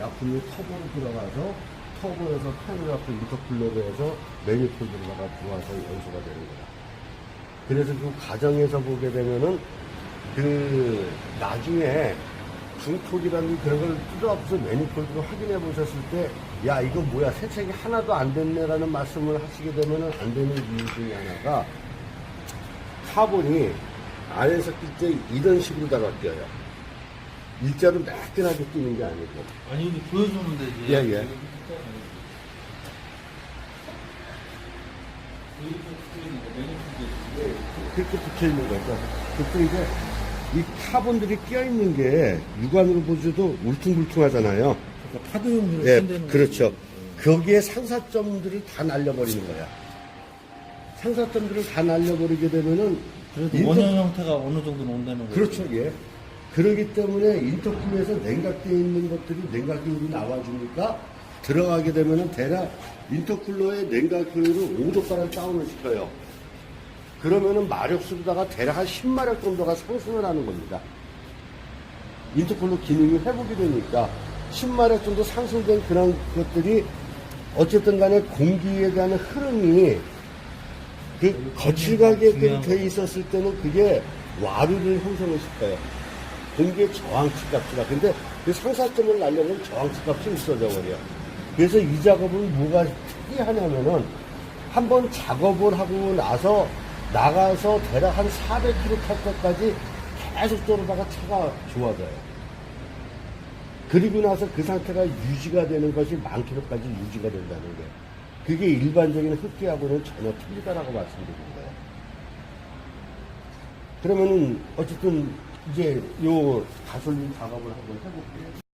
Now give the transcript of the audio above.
약품이 터보로 들어가서 터보에서 팬을 갖고 인터쿨러로 해서 매니폴드로다가 들어와서 연소가 되는 거야. 그래서 그 과정에서 보게 되면은 그 나중에 중폭이라는 그런 걸 뜯어서 매니폴드로 확인해 보셨을 때, 야, 이거 뭐야, 세척이 하나도 안 됐네라는 말씀을 하시게 되면은 안 되는 이유 중에 하나가 카본이 안에서 낄때 이런 식으로다가 껴요. 일자로 매끈하게 끼는 게 아니고. 아니 여기 보여주면 되지. 예, 예. 그렇게 붙여 있는 거죠. 그때 이제 이 카본들이 끼어 있는 게 육안으로 보셔도 울퉁불퉁하잖아요. 그러니까 파도용으로 예, 그렇죠. 거기에 상사점들을 다 날려버리는 거야. 상사점들을 다 날려버리게 되면은 그래도 인터- 원형 형태가 어느 정도는 온다는 거죠. 그렇죠, 예. 그러기 때문에 인터쿨에서 냉각되어 있는 것들이 냉각기울이 나와주니까 들어가게 되면은 대략 인터쿨러의 냉각기울을 5도가량 다운을 시켜요. 그러면은 마력수로다가 대략 한 10마력 정도가 상승을 하는 겁니다. 인터쿨러 기능이 회복이 되니까 10마력 정도 상승된 그런 것들이 어쨌든 간에 공기에 대한 흐름이 그 거칠가게 중요한 돼 있었을 때는 그게 와류를 형성을 시켜요. 공기의 저항치 값이라. 근데 그 상사점을 날려면 저항치 값이 있어져 버려. 그래서 이 작업은 뭐가 특이하냐면은 한번 작업을 하고 나서 나가서 대략 한 400km 탈 때까지 계속 돌아다가 차가 좋아져요. 그리고 나서 그 상태가 유지가 되는 것이 만 킬로까지 유지가 된다는 게 그게 일반적인 흡기하고는 전혀 틀리다라고 거예요. 그러면은 어쨌든 이제 요 가솔린 작업을 한번 해볼게요.